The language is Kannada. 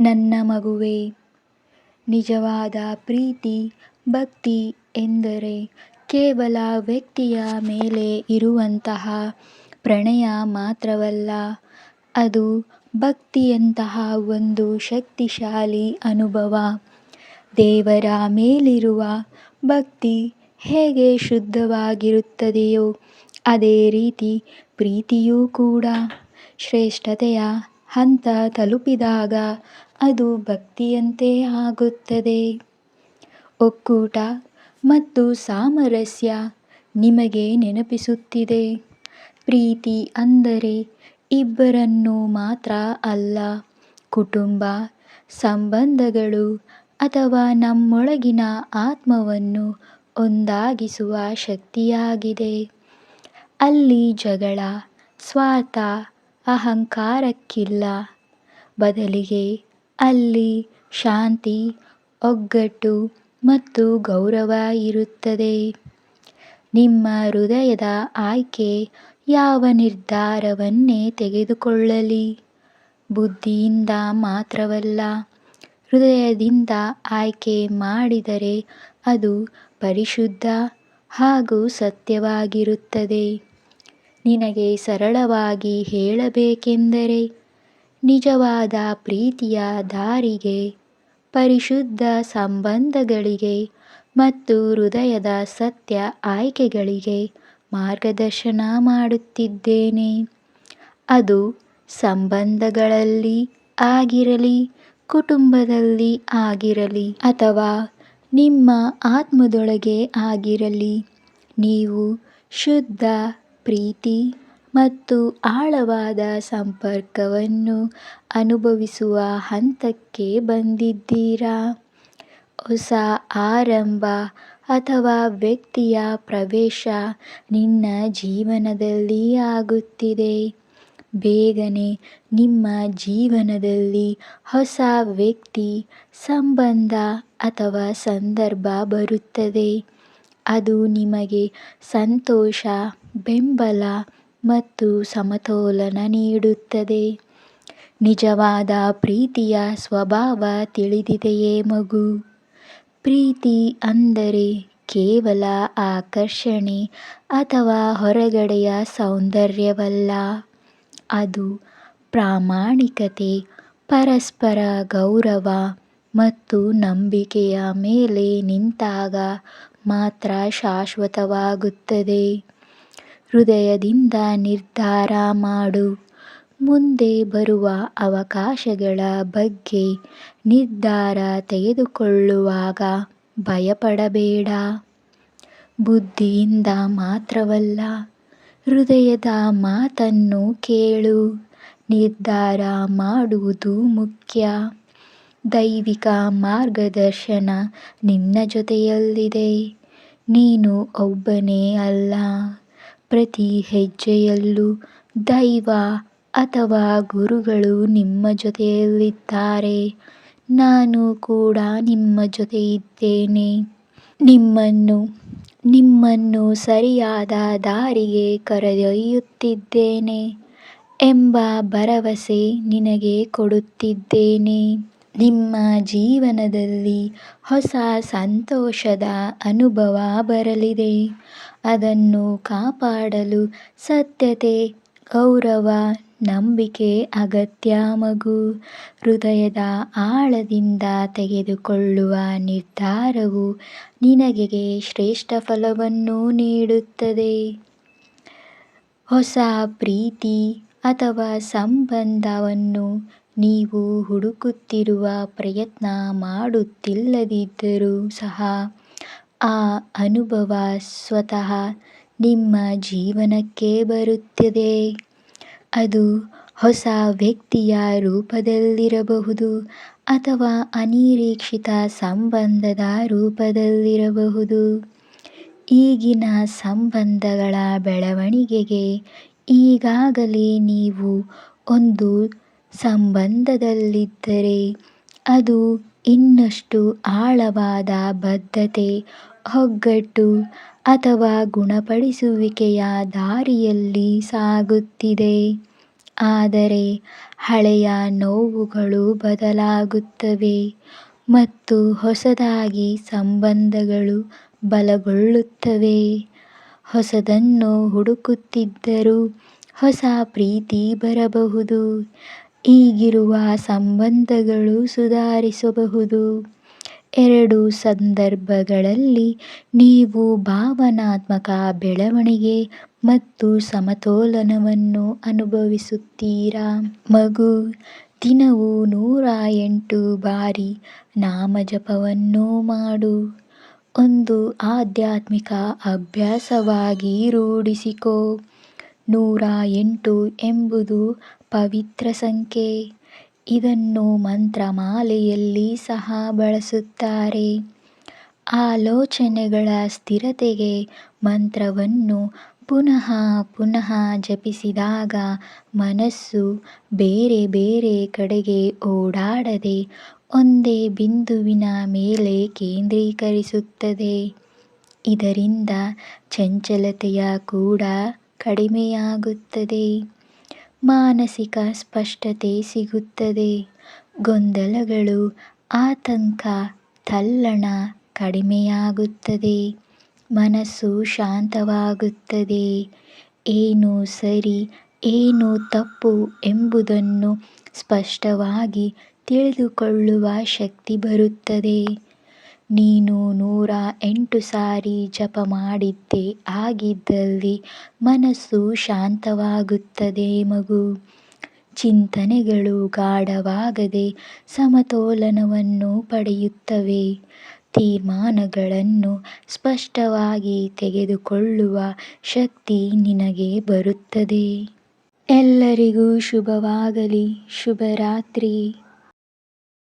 ನನ್ನ ಮಗುವೇ, ನಿಜವಾದ ಪ್ರೀತಿ, ಭಕ್ತಿ ಎಂದರೆ ಕೇವಲ ವ್ಯಕ್ತಿಯ ಮೇಲೆ ಇರುವಂತಹ ಪ್ರಣಯ ಮಾತ್ರವಲ್ಲ, ಅದು ಭಕ್ತಿಯಂತಹ ಒಂದು ಶಕ್ತಿಶಾಲಿ ಅನುಭವ. ದೇವರ ಮೇಲಿರುವ ಭಕ್ತಿ ಹೇಗೆ ಶುದ್ಧವಾಗಿರುತ್ತದೆಯೋ, ಅದೇ ರೀತಿ ಪ್ರೀತಿಯೂ ಕೂಡ ಶ್ರೇಷ್ಠತೆಯ ಹಂತ ತಲುಪಿದಾಗ ಅದು ಭಕ್ತಿಯಂತೆ ಆಗುತ್ತದೆ. ಒಕ್ಕೂಟ ಮತ್ತು ಸಾಮರಸ್ಯ ನಿಮಗೆ ನೆನಪಿಸುತ್ತಿದೆ. ಪ್ರೀತಿ ಅಂದರೆ ಇಬ್ಬರನ್ನು ಮಾತ್ರ ಅಲ್ಲ, ಕುಟುಂಬ, ಸಂಬಂಧಗಳು ಅಥವಾ ನಮ್ಮೊಳಗಿನ ಆತ್ಮವನ್ನು ಒಂದಾಗಿಸುವ ಶಕ್ತಿಯಾಗಿದೆ. ಅಲ್ಲಿ ಜಗಳ, ಸ್ವಾರ್ಥ ಅಹಂಕಾರಕ್ಕಿಲ್ಲ. ಬದಲಿಗೆ ಅಲ್ಲಿ ಶಾಂತಿ, ಒಗ್ಗಟ್ಟು ಮತ್ತು ಗೌರವ ಇರುತ್ತದೆ. ನಿಮ್ಮ ಹೃದಯದ ಆಯ್ಕೆ ಯಾವ ನಿರ್ಧಾರವನ್ನೇ ತೆಗೆದುಕೊಳ್ಳಲಿ. ಬುದ್ಧಿಯಿಂದ ಮಾತ್ರವಲ್ಲ, ಹೃದಯದಿಂದ ಆಯ್ಕೆ ಮಾಡಿದರೆ ಅದು ಪರಿಶುದ್ಧ ಹಾಗೂ ಸತ್ಯವಾಗಿರುತ್ತದೆ. ನಿನಗೆ ಸರಳವಾಗಿ ಹೇಳಬೇಕೆಂದರೆ ನಿಜವಾದ ಪ್ರೀತಿಯ ದಾರಿಗೆ, ಪರಿಶುದ್ಧ ಸಂಬಂಧಗಳಿಗೆ ಮತ್ತು ಹೃದಯದ ಸತ್ಯ ಆಯ್ಕೆಗಳಿಗೆ ಮಾರ್ಗದರ್ಶನ ಮಾಡುತ್ತಿದ್ದೇನೆ. ಅದು ಸಂಬಂಧಗಳಲ್ಲಿ ಆಗಿರಲಿ, ಕುಟುಂಬದಲ್ಲಿ ಆಗಿರಲಿ ಅಥವಾ ನಿಮ್ಮ ಆತ್ಮದೊಳಗೆ ಆಗಿರಲಿ, ನೀವು ಶುದ್ಧ ಪ್ರೀತಿ ಮತ್ತು ಆಳವಾದ ಸಂಪರ್ಕವನ್ನು ಅನುಭವಿಸುವ ಹಂತಕ್ಕೆ ಬಂದಿದ್ದೀರಾ? ಹೊಸ ಆರಂಭ ಅಥವಾ ವ್ಯಕ್ತಿಯ ಪ್ರವೇಶ ನಿನ್ನ ಜೀವನದಲ್ಲಿ ಆಗುತ್ತಿದೆ. ಬೇಗನೆ ನಿಮ್ಮ ಜೀವನದಲ್ಲಿ ಹೊಸ ವ್ಯಕ್ತಿ, ಸಂಬಂಧ ಅಥವಾ ಸಂದರ್ಭ ಬರುತ್ತದೆ. ಅದು ನಿಮಗೆ ಸಂತೋಷ, ಬೆಂಬಲ ಮತ್ತು ಸಮತೋಲನ ನೀಡುತ್ತದೆ. ನಿಜವಾದ ಪ್ರೀತಿಯ ಸ್ವಭಾವ ತಿಳಿದಿದೆಯೇ ಮಗು? ಪ್ರೀತಿ ಅಂದರೆ ಕೇವಲ ಆಕರ್ಷಣೆ ಅಥವಾ ಹೊರಗಡೆಯ ಸೌಂದರ್ಯವಲ್ಲ. ಅದು ಪ್ರಾಮಾಣಿಕತೆ, ಪರಸ್ಪರ ಗೌರವ ಮತ್ತು ನಂಬಿಕೆಯ ಮೇಲೆ ನಿಂತಾಗ ಮಾತ್ರ ಶಾಶ್ವತವಾಗುತ್ತದೆ. ಹೃದಯದಿಂದ ನಿರ್ಧಾರ ಮಾಡು. ಮುಂದೆ ಬರುವ ಅವಕಾಶಗಳ ಬಗ್ಗೆ ನಿರ್ಧಾರ ತೆಗೆದುಕೊಳ್ಳುವಾಗ ಭಯಪಡಬೇಡ. ಬುದ್ಧಿಯಿಂದ ಮಾತ್ರವಲ್ಲ, ಹೃದಯದ ಮಾತನ್ನು ಕೇಳು. ನಿರ್ಧಾರ ಮಾಡುವುದು ಮುಖ್ಯ. ದೈವಿಕ ಮಾರ್ಗದರ್ಶನ ನಿನ್ನ ಜೊತೆಯಲ್ಲಿದೆ. ನೀನು ಒಬ್ಬನೇ ಅಲ್ಲ. ಪ್ರತಿ ಹೆಜ್ಜೆಯಲ್ಲೂ ದೈವ ಅಥವಾ ಗುರುಗಳು ನಿಮ್ಮ ಜೊತೆಯಲ್ಲಿದ್ದಾರೆ. ನಾನು ಕೂಡ ನಿಮ್ಮ ಜೊತೆ ಇದ್ದೇನೆ ನಿಮ್ಮನ್ನು ನಿಮ್ಮನ್ನು ಸರಿಯಾದ ದಾರಿಗೆ ಕರೆದೊಯ್ಯುತ್ತಿದ್ದೇನೆ ಎಂಬ ಭರವಸೆ ನಿನಗೆ ಕೊಡುತ್ತಿದ್ದೇನೆ. ನಿಮ್ಮ ಜೀವನದಲ್ಲಿ ಹೊಸ ಸಂತೋಷದ ಅನುಭವ ಬರಲಿದೆ. ಅದನ್ನು ಕಾಪಾಡಲು ಸತ್ಯತೆ, ಗೌರವ, ನಂಬಿಕೆ ಅಗತ್ಯ ಮಗು. ಹೃದಯದ ಆಳದಿಂದ ತೆಗೆದುಕೊಳ್ಳುವ ನಿರ್ಧಾರವು ನಿನಗೆ ಶ್ರೇಷ್ಠ ಫಲವನ್ನು ನೀಡುತ್ತದೆ. ಹೊಸ ಪ್ರೀತಿ ಅಥವಾ ಸಂಬಂಧವನ್ನು ನೀವು ಹುಡುಕುತ್ತಿರುವ ಪ್ರಯತ್ನ ಮಾಡುತ್ತಿಲ್ಲದಿದ್ದರೂ ಸಹ ಆ ಅನುಭವ ಸ್ವತಃ ನಿಮ್ಮ ಜೀವನಕ್ಕೆ ಬರುತ್ತದೆ. ಅದು ಹೊಸ ವ್ಯಕ್ತಿಯ ರೂಪದಲ್ಲಿರಬಹುದು ಅಥವಾ ಅನಿರೀಕ್ಷಿತ ಸಂಬಂಧದ ರೂಪದಲ್ಲಿರಬಹುದು. ಈಗಿನ ಸಂಬಂಧಗಳ ಬೆಳವಣಿಗೆಗೆ ಈಗಾಗಲೇ ನೀವು ಒಂದು ಸಂಬಂಧದಲ್ಲಿದ್ದರೆ ಅದು ಇನ್ನಷ್ಟು ಆಳವಾದ ಬದ್ಧತೆ, ಒಗ್ಗಟ್ಟು ಅಥವಾ ಗುಣಪಡಿಸುವಿಕೆಯ ದಾರಿಯಲ್ಲಿ ಸಾಗುತ್ತಿದೆ. ಆದರೆ ಹಳೆಯ ನೋವುಗಳು ಬದಲಾಗುತ್ತವೆ ಮತ್ತು ಹೊಸದಾಗಿ ಸಂಬಂಧಗಳು ಬಲಗೊಳ್ಳುತ್ತವೆ. ಹೊಸದನ್ನು ಹುಡುಕುತ್ತಿದ್ದರೂ ಹೊಸ ಪ್ರೀತಿ ಬರಬಹುದು. ಈಗಿರುವ ಸಂಬಂಧಗಳು ಸುಧಾರಿಸಬಹುದು. ಎರಡು ಸಂದರ್ಭಗಳಲ್ಲಿ ನೀವು ಭಾವನಾತ್ಮಕ ಬೆಳವಣಿಗೆ ಮತ್ತು ಸಮತೋಲನವನ್ನು ಅನುಭವಿಸುತ್ತೀರಾ? ಮಗು, ದಿನವು ನೂರ ಎಂಟು ಬಾರಿ ನಾಮಜಪವನ್ನು ಮಾಡು. ಒಂದು ಆಧ್ಯಾತ್ಮಿಕ ಅಭ್ಯಾಸವಾಗಿ ರೂಢಿಸಿಕೋ. ನೂರ ಎಂಟು ಎಂಬುದು ಪವಿತ್ರ ಸಂಖ್ಯೆ. ಇದನ್ನು ಮಂತ್ರಮಾಲೆಯಲ್ಲಿ ಸಹ ಬಳಸುತ್ತಾರೆ. ಆಲೋಚನೆಗಳ ಸ್ಥಿರತೆಗೆ ಮಂತ್ರವನ್ನು ಪುನಃ ಪುನಃ ಜಪಿಸಿದಾಗ ಮನಸ್ಸು ಬೇರೆ ಬೇರೆ ಕಡೆಗೆ ಓಡಾಡದೆ ಒಂದೇ ಬಿಂದುವಿನ ಮೇಲೆ ಕೇಂದ್ರೀಕರಿಸುತ್ತದೆ. ಇದರಿಂದ ಚಂಚಲತೆಯ ಕೂಡ ಕಡಿಮೆಯಾಗುತ್ತದೆ. ಮಾನಸಿಕ ಸ್ಪಷ್ಟತೆ ಸಿಗುತ್ತದೆ. ಗೊಂದಲಗಳು, ಆತಂಕ, ತಲ್ಲಣ ಕಡಿಮೆಯಾಗುತ್ತದೆ. ಮನಸ್ಸು ಶಾಂತವಾಗುತ್ತದೆ. ಏನು ಸರಿ, ಏನು ತಪ್ಪು ಎಂಬುದನ್ನು ಸ್ಪಷ್ಟವಾಗಿ ತಿಳಿದುಕೊಳ್ಳುವ ಶಕ್ತಿ ಬರುತ್ತದೆ. ನೀನು ನೂರ ಎಂಟು ಸಾರಿ ಜಪ ಮಾಡಿದ್ದೆ, ಆಗಿದ್ದಲ್ಲಿ ಮನಸ್ಸು ಶಾಂತವಾಗುತ್ತದೆ ಮಗು. ಚಿಂತನೆಗಳು ಗಾಢವಾಗದೆ ಸಮತೋಲನವನ್ನು ಪಡೆಯುತ್ತವೆ. ತೀರ್ಮಾನಗಳನ್ನು ಸ್ಪಷ್ಟವಾಗಿ ತೆಗೆದುಕೊಳ್ಳುವ ಶಕ್ತಿ ನಿನಗೆ ಬರುತ್ತದೆ. ಎಲ್ಲರಿಗೂ ಶುಭವಾಗಲಿ. ಶುಭರಾತ್ರಿ.